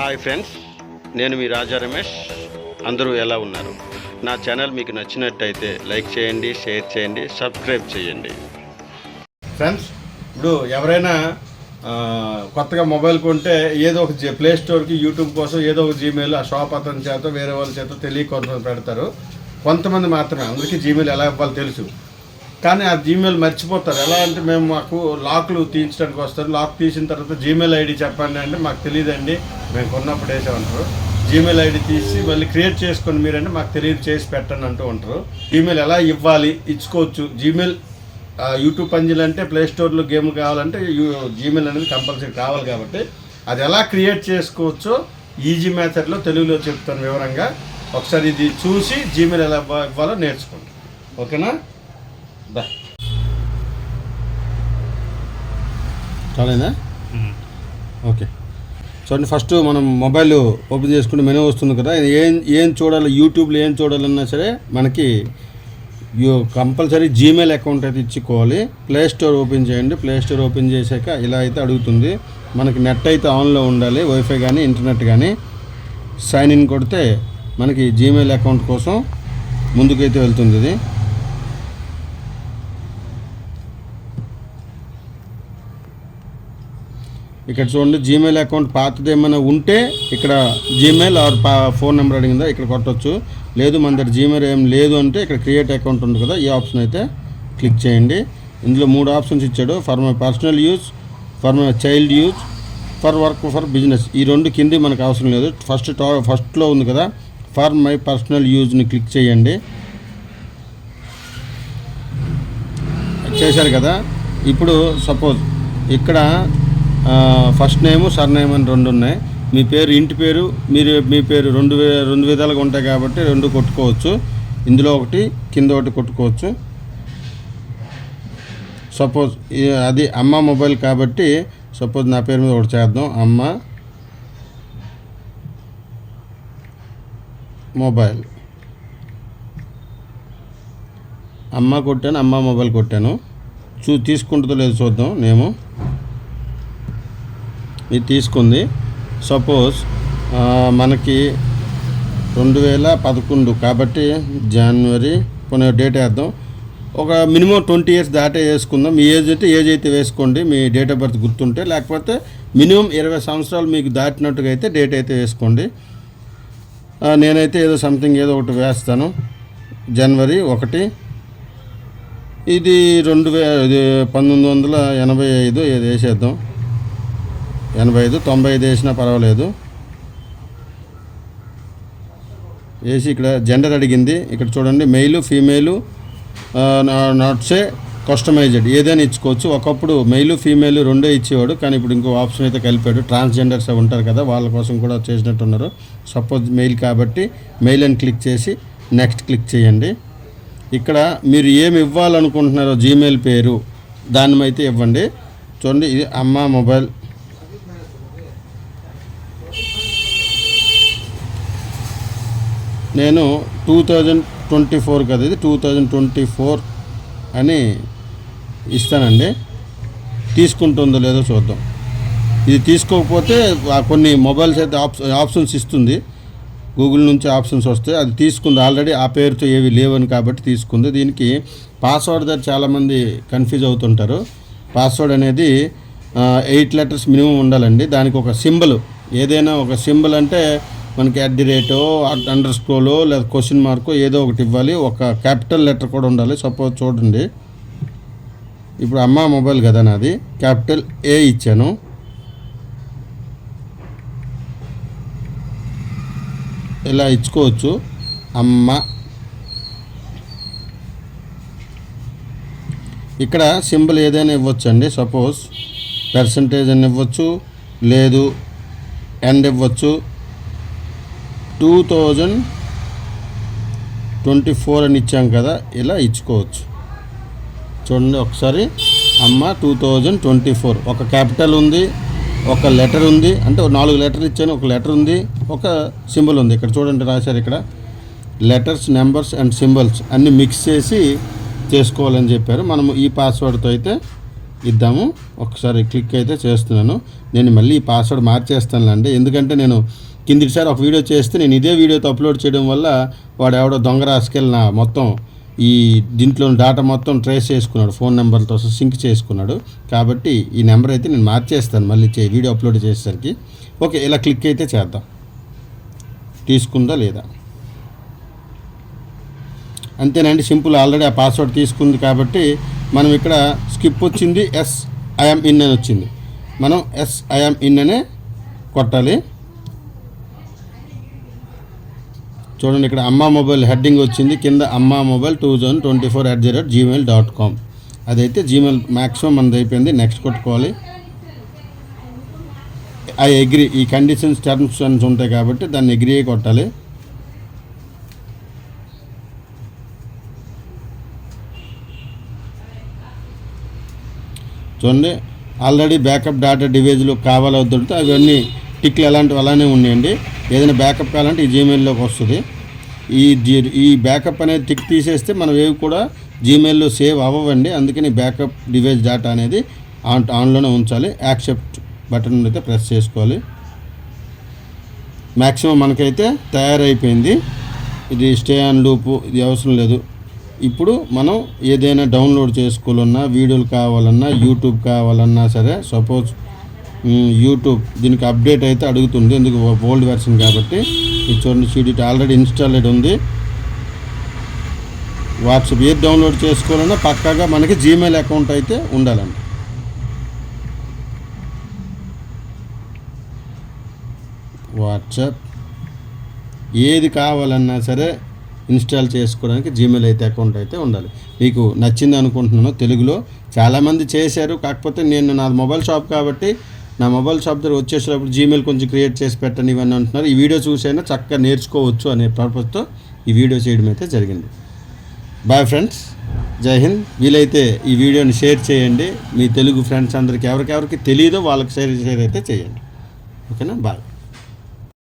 Hi friends నేను మీ రాజా రమేష్. అందరూ ఎలా ఉన్నారు? నా ఛానల్ మీకు నచ్చినట్టయితే లైక్ చేయండి షేర్ చేయండి సబ్స్క్రైబ్ చేయండి. ఫ్రెండ్స్ ఇప్పుడు ఎవరైనా కొత్తగా మొబైల్ కొంటే ఏదో ఒక జీ- ప్లే స్టోర్కి యూట్యూబ్ కోసం ఏదో ఒక జీమెయిల్ ఆ షాప్ అతని చేత వేరే వాళ్ళ చేత తెలియ కొంతమంది పెడతారు. కొంతమంది మాత్రమే అందరికీ జీమెయిల్ ఎలా ఇవ్వాలో తెలుసు. కానీ ఆ జీమెయిల్ మర్చిపోతారు. ఎలా అంటే మేము మాకు లాక్లు తీయించడానికి వస్తారు. లాక్ తీసిన తర్వాత జీమెయిల్ ఐడి చెప్పండి అంటే మాకు తెలియదండి. మేము కొన్నప్పుడు వేసామంటారు జీమెయిల్ ఐడి తీసి మళ్ళీ క్రియేట్ చేసుకొని మీరంటే మాకు తెలియదు చేసి పెట్టండి అంటూ ఉంటారు. జీమెయిల్ ఎలా ఇవ్వాలి ఇచ్చుకోవచ్చు. జీమెయిల్ యూట్యూబ్ పంజిల్ అంటే ప్లే స్టోర్లో గేమ్లు కావాలంటే జీమెయిల్ అనేది కంపల్సరీ కావాలి కాబట్టి అది ఎలా క్రియేట్ చేసుకోవచ్చో ఈజీ మెథడ్లో తెలుగులో చెప్తాను వివరంగా. ఒకసారి ఇది చూసి జీమెయిల్ ఎలా ఇవ్వ- ఇవ్వాలో నేర్చుకోండి. ఓకేనా? దా. చాలేనా? ఓకే. చూడండి ఫస్ట్ మనం మొబైల్ ఓపెన్ చేసుకుంటే మెనూ వస్తుంది కదా ఏం ఏం చూడాలి యూట్యూబ్లో ఏం చూడాలన్నా సరే మనకి యూ కంపల్సరీ జీమెయిల్ అకౌంట్ అయితే ఇచ్చుకోవాలి. ప్లే స్టోర్ ఓపెన్ చేయండి. ప్లే స్టోర్ ఓపెన్ చేశాక ఇలా అయితే అడుగుతుంది. మనకి నెట్ అయితే ఆన్లో ఉండాలి వైఫై కానీ ఇంటర్నెట్ కానీ సైన్ ఇన్ కొడితే మనకి జీమెయిల్ అకౌంట్ కోసం ముందుకైతే వెళ్తుంది ఇది. ఇక్కడ చూడండి జీమెయిల్ అకౌంట్ పాతది ఏమైనా ఉంటే ఇక్కడ జీమెయిల్ ఆర్ పా ఫోన్ నెంబర్ అడిగిందా ఇక్కడ కొట్టచ్చు. లేదు మన దగ్గర జీమెయిల్ ఏం లేదు అంటే ఇక్కడ క్రియేట్ అకౌంట్ ఉంది కదా ఈ ఆప్షన్ అయితే క్లిక్ చేయండి. ఇందులో మూడు ఆప్షన్స్ ఇచ్చాడు. For my personal use for my child use for work for business ఈ రెండు కింది మనకు అవసరం లేదు. ఫస్ట్ టా ఫస్ట్లో ఉంది కదా ఫర్ మై పర్సనల్ యూజ్ని క్లిక్ చేయండి. చేశారు కదా. ఇప్పుడు సపోజ్ ఇక్కడ ఫస్ట్ నేము సర్ నేమ్ అని రెండు ఉన్నాయి. మీ పేరు ఇంటి పేరు మీరు మీ పేరు రెండు వే రెండు విధాలుగా ఉంటాయి కాబట్టి రెండు కొట్టుకోవచ్చు. ఇందులో ఒకటి కింద ఒకటి కొట్టుకోవచ్చు. సపోజ్ అది అమ్మ మొబైల్ కాబట్టి సపోజ్ నా పేరు మీద ఒకటి చేద్దాం. అమ్మ మొబైల్. అమ్మ కొట్టాను అమ్మ మొబైల్ కొట్టాను. చూ తీసుకుంటుందో లేదో చూద్దాం నేను ఇది తీసుకుంది. సపోజ్ మనకి రెండు వేల పదకొండు కాబట్టి జనవరి కొన్ని డేట్ వేద్దాం. ఒక మినిమం ట్వంటీ ఇయర్స్ దాటే వేసుకుందాం. మీ ఏజ్ అయితే ఏజ్ అయితే వేసుకోండి. మీ డేట్ ఆఫ్ బర్త్ గుర్తుంటే లేకపోతే మినిమం ఇరవై సంవత్సరాలు మీకు దాటినట్టుగా అయితే డేట్ అయితే వేసుకోండి. నేనైతే ఏదో సంథింగ్ ఏదో ఒకటి వేస్తాను. జనవరి ఒకటి. ఇది రెండు వే ఇది పంతొమ్మిది వందల ఎనభై ఐదు ఏది వేసేద్దాం. ఎనభై ఐదు తొంభై ఐదు వేసినా పర్వాలేదు. వేసి ఇక్కడ జెండర్ అడిగింది. ఇక్కడ చూడండి మెయిల్ ఫీమేలు నాట్సే కస్టమైజ్డ్ ఏదైనా ఇచ్చుకోవచ్చు. ఒకప్పుడు మెయిల్ ఫీమేల్ రెండే ఇచ్చేవాడు కానీ ఇప్పుడు ఇంకో ఆప్షన్ అయితే కలిపాడు. ట్రాన్స్జెండర్స్ ఉంటారు కదా వాళ్ళ కోసం కూడా చేసినట్టున్నారు. సపోజ్ మెయిల్ కాబట్టి మెయిల్ అని క్లిక్ చేసి నెక్స్ట్ క్లిక్ చేయండి. ఇక్కడ మీరు ఏమి ఇవ్వాలనుకుంటున్నారో జీమెయిల్ పేరు దాన్ని అయితే ఇవ్వండి. చూడండి ఇది అమ్మ మొబైల్ నేను టూ థౌజండ్ ట్వంటీ ఫోర్ కదా ఇది టూ థౌజండ్ ట్వంటీ ఫోర్ అని ఇస్తానండి. తీసుకుంటుందో లేదో చూద్దాం. ఇది తీసుకోకపోతే కొన్ని మొబైల్స్ అయితే ఆప్ష ఆప్షన్స్ ఇస్తుంది. గూగుల్ నుంచి ఆప్షన్స్ వస్తాయి. అది తీసుకుంది ఆల్రెడీ ఆ పేరుతో ఏవి లేవని కాబట్టి తీసుకుంది. దీనికి పాస్వర్డ్ దగ్గర చాలామంది కన్ఫ్యూజ్ అవుతుంటారు. పాస్వర్డ్ అనేది ఎయిట్ లెటర్స్ మినిమం ఉండాలండి. దానికి ఒక సింబల్. ఏదైనా ఒక సింబల్ అంటే మనకి అట్ ది రేటో అండర్ స్క్రోలో లేదా క్వశ్చన్ మార్కో ఏదో ఒకటి ఇవ్వాలి. ఒక క్యాపిటల్ లెటర్ కూడా ఉండాలి. సపోజ్ చూడండి. ఇప్పుడు అమ్మ మొబైల్ కదా నాది. క్యాపిటల్ ఏ ఇచ్చాను. ఇలా ఇచ్చుకోవచ్చు. అమ్మ. ఇక్కడ సింబల్ ఏదైనా ఇవ్వచ్చు అండి సపోజ్ పర్సంటేజ్ అని ఇవ్వచ్చు. లేదు ఎండ్ ఇవ్వచ్చు. టూ థౌజండ్ ట్వంటీ ఫోర్ అని ఇచ్చాం కదా ఇలా ఇచ్చుకోవచ్చు. చూడండి ఒకసారి. అమ్మ టూ థౌజండ్ ట్వంటీ ఫోర్. ఒక క్యాపిటల్ ఉంది ఒక లెటర్ ఉంది అంటే నాలుగు లెటర్లు ఇచ్చాను ఒక లెటర్ ఉంది ఒక సింబల్ ఉంది. ఇక్కడ చూడండి రాశారు ఇక్కడ. లెటర్స్ నెంబర్స్ అండ్ సింబల్స్ అన్నీ మిక్స్ చేసి చేసుకోవాలని చెప్పారు. మనము ఈ పాస్వర్డ్తో అయితే ఇద్దాము. ఒకసారి క్లిక్ అయితే చేస్తున్నాను. నేను మళ్ళీ ఈ పాస్వర్డ్ మార్చేస్తానులేండి ఎందుకంటే నేను కిందిసారి ఒక వీడియో చేస్తే నేను ఇదే వీడియోతో అప్లోడ్ చేయడం వల్ల వాడు ఎవడో దొంగ రాసుకెళ్ళిన మొత్తం ఈ దీంట్లో డేటా మొత్తం ట్రేస్ చేసుకున్నాడు. ఫోన్ నెంబర్తో సింక్ చేసుకున్నాడు. కాబట్టి ఈ నెంబర్ అయితే నేను మార్చేస్తాను మళ్ళీ చే వీడియో అప్లోడ్ చేసేసరికి. ఓకే ఇలా క్లిక్ అయితే చేద్దాం. తీసుకుందా లేదా? అంతేనండి సింపుల్ ఆల్రెడీ ఆ పాస్వర్డ్ తీసుకుంది కాబట్టి మనం ఇక్కడ స్కిప్ వచ్చింది. ఎస్ ఐఎమ్ ఇన్ అని వచ్చింది. మనం ఎస్ ఐఎమ్ ఇన్ అనే కొట్టాలి. చూడండి ఇక్కడ అమ్మా మొబైల్ హెడ్డింగ్ వచ్చింది. కింద అమ్మా mobile two thousand twenty four at the rate Gmail dot com అదైతే జీమెయిల్ మ్యాక్సిమం మనది అయిపోయింది. నెక్స్ట్ కొట్టుకోవాలి. ఐ అగ్రి ఈ కండిషన్స్ టర్మ్స్ అని ఉంటాయి కాబట్టి దాన్ని అగ్రీ కొట్టాలి. చూడండి ఆల్రెడీ బ్యాకప్ డాటా డివైజ్లు కావాలా అవన్నీ టిక్లు ఎలాంటివి అలానే ఉన్నాయండి. ఏదైనా బ్యాకప్ కావాలంటే ఈ జీమెయిల్లోకి వస్తుంది. ఈ ఈ బ్యాకప్ అనేది టిక్ తీసేస్తే మనం ఏవి కూడా జీమెయిల్లో సేవ్ అవ్వండి అందుకని బ్యాకప్ డివైస్ డేటా అనేది ఆన్ ఆన్లోనే ఉంచాలి. యాక్సెప్ట్ బటన్ అయితే ప్రెస్ చేసుకోవాలి. మ్యాక్సిమం మనకైతే తయారైపోయింది. ఇది స్టే ఆన్ లూపు ఇది అవసరం లేదు. ఇప్పుడు మనం ఏదైనా డౌన్లోడ్ చేసుకోవాలన్నా వీడియోలు కావాలన్నా యూట్యూబ్ కావాలన్నా సరే సపోజ్ యూట్యూబ్ దీనికి అప్డేట్ అయితే అడుగుతుంది. ఎందుకు ఓల్డ్ వెర్షన్ కాబట్టి. ఇది చూడండి సీడీటీ ఆల్రెడీ ఇన్స్టాల్డ్ ఉంది. వాట్సాప్ ఏది డౌన్లోడ్ చేసుకోవాలన్నా పక్కాగా మనకి జీమెయిల్ అకౌంట్ అయితే ఉండాలండి. వాట్సాప్. ఏది కావాలన్నా సరే ఇన్స్టాల్ చేసుకోవడానికి జీమెయిల్ అయితే అకౌంట్ అయితే ఉండాలి. మీకు నచ్చింది అనుకుంటున్నాను తెలుగులో. చాలామంది చేశారు కాకపోతే నేను నా మొబైల్ షాప్ కాబట్టి నా మొబైల్ షాప్ దగ్గర వచ్చేసేటప్పుడు జీమెయిల్ కొంచెం క్రియేట్ చేసి పెట్టండి ఇవన్నీ అంటున్నారు. ఈ వీడియో చూసైనా చక్కగా నేర్చుకోవచ్చు అనే పర్పస్తో ఈ వీడియో చేయడం అయితే జరిగింది. బాయ్ ఫ్రెండ్స్ జై హింద్. వీలైతే ఈ వీడియోని షేర్ చేయండి. మీ తెలుగు ఫ్రెండ్స్ అందరికి ఎవరికెవరికి తెలియదో వాళ్ళకి షేర్ షేర్ అయితే చేయండి ఓకేనా బాయ్